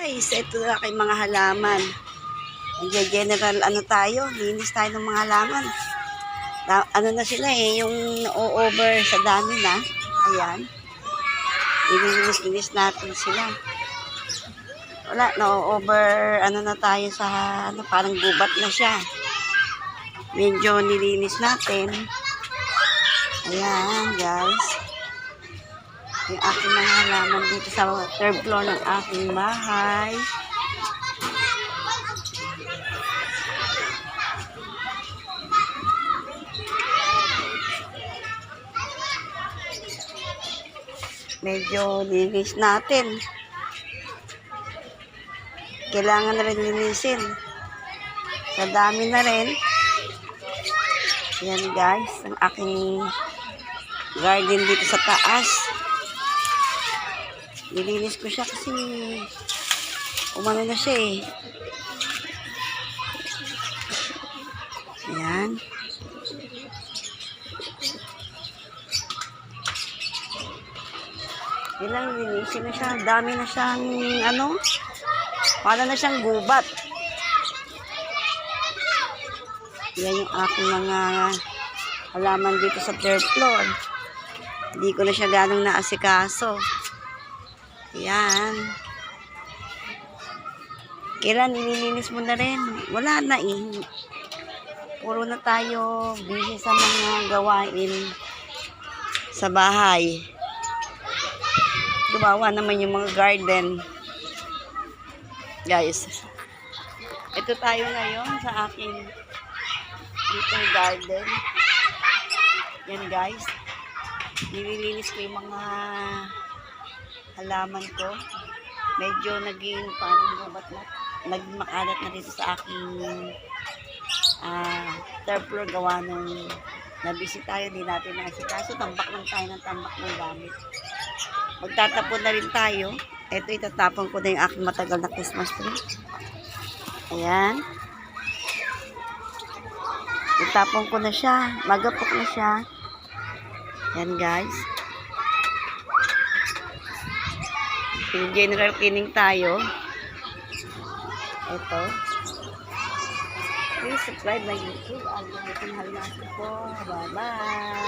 Guys, ito na kay mga halaman. Nag-general ano tayo, linis tayo ng mga halaman. Na, ano na sila eh, yung over sa dami na. Ayan. Ilinis-linis natin sila. Wala, na-over, ano na tayo sa, ano, parang gubat na siya. Medyo nilinis natin. Ayan, guys. Yung aking mga halaman dito sa third floor ng aking bahay. Medyo linis natin. Kailangan na rin linisin. Sa dami na rin. Yan guys, ang aking garden dito sa taas. Nilinis ko siya kasi umano na siya eh. Ayan. Ilang linisin na siya. Dami na siyang ano. Para na siyang gubat. Yan yung aking mga halaman dito sa third floor. Hindi ko na siya ganong naasikaso. Yan. Kailan nililinis mo na rin? Wala na eh. Puro na tayo busy sa mga gawain sa bahay. Gumawa naman yung mga garden. Guys, ito tayo ngayon sa aking little garden. Yan guys. Nililinis ko yung mga halaman ko. Medyo naging parang gubat na. Naging makalat na dito sa aking ah third floor gawa nung nabisi tayo, hindi natin nakasikaso. Tambak lang tayo ng tambak ng gamit. Magtatapon na rin tayo. Ito, itatapon ko na yung aking matagal na Christmas tree. Ayan. Itapon ko na siya. Magapok na siya. Yan guys. Yung general cleaning tayo. Ito. Please subscribe my YouTube. Ang mga tinahal na ko. Bye-bye.